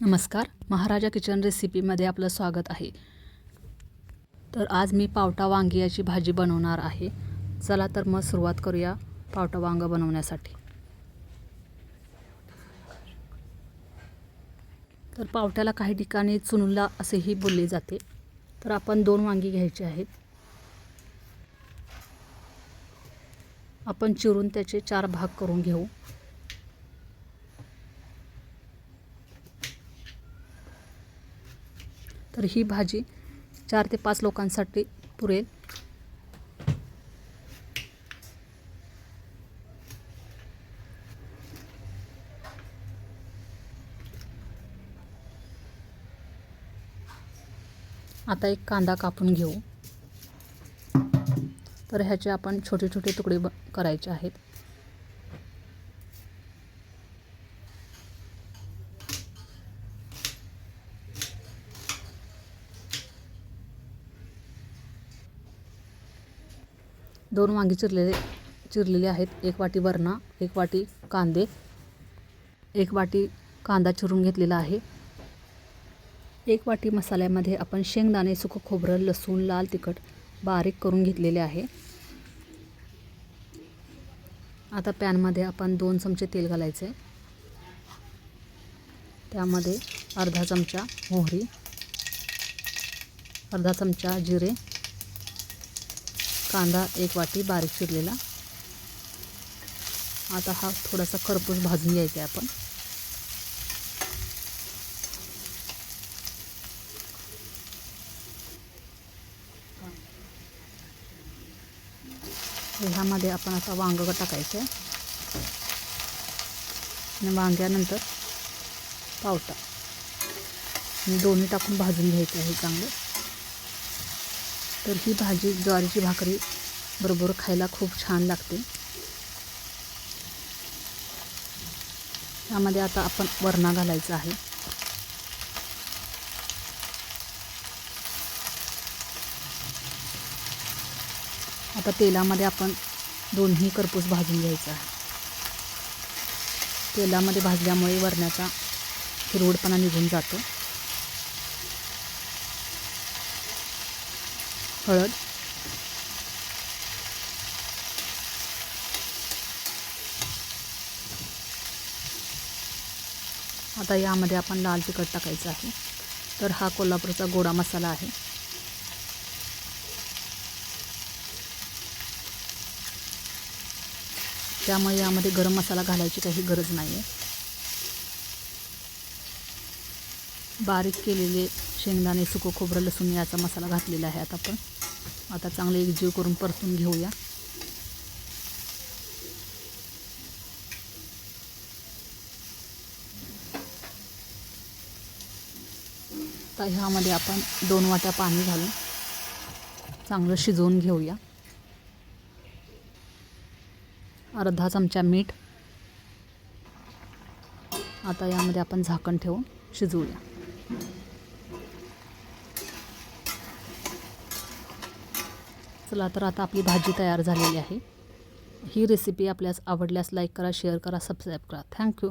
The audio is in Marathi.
नमस्कार. महाराजा किचन रेसिपीमध्ये आपलं स्वागत आहे. तर आज मी पावटा वांगी याची भाजी बनवणार आहे. चला तर मग सुरुवात करूया पावटा वांगं बनवण्यासाठी. तर पावट्याला काही ठिकाणी चुनुला असेही बोलले जाते. तर आपण दोन वांगी घ्यायची आहेत. आपण चिरून त्याचे चार भाग करून घेऊ. तर ही भाजी चार ते पाच लोकांसाठी पुरेल. आता एक कांदा कापून घेऊ. तर ह्याचे आपण छोटे छोटे तुकडे ब करायचे आहेत. दोन वांगी चिरलेले चिरलेले आहेत. एक वाटी वरणा एक वाटी कांदे एक वाटी कांदा चिरून घेतलेला आहे. एक वाटी मसाल्यामध्ये आपण शेंगदाणे सुकं खोबरं लसूण लाल तिखट बारीक करून घेतलेले आहे. आता पॅनमध्ये आपण दोन चमचे तेल घालायचे. त्यामध्ये अर्धा चमचा मोहरी अर्धा चमचा जिरे कांदा एक वाटी बारीक चिरलेला. आता हा थोडासा खरपूस भाजून घ्यायचा आहे आपण. ह्यामध्ये आपण आता वांग टाकायचं आहे. आणि वांग्यानंतर पावटा. आणि दोन्ही टाकून भाजून घ्यायचं आहे चांगलं. तर ही भाजी ज्वारीची भाकरी बरोबर खायला खूप छान लागते. यामध्ये आता आपण वरणा घालायचा आहे. आता तेलामध्ये आपण दोन्ही करपूस भाजून घ्यायचं आहे. तेलामध्ये भाजल्यामुळे वरण्याचा हिरवडपणा निघून जातो. हळद. आता यामध्ये आपण लाल तिखट टाकायचं आहे. तर हा कोल्हापूरचा गोडा मसाला आहे. त्यामुळे यामध्ये गरम मसाला घालायची काही गरज नाही आहे बारीक केलेले शेंगदाणे सुकं खोबरं लसूण याचा मसाला घातलेला आहे आता आपण. आता चांगले एकजीव करून परतून घेऊया. तर ह्यामध्ये आपण दोन वाट्या पाणी घालून चांगलं शिजवून घेऊया. अर्धा चमचा मीठ. आता यामध्ये आपण झाकण ठेवून शिजवूया. चला तर आता आपली भाजी तयार झालेली आहे. ही रेसिपी आपल्यास आवडल्यास लाईक करा शेअर करा सबस्क्राईब करा. थँक्यू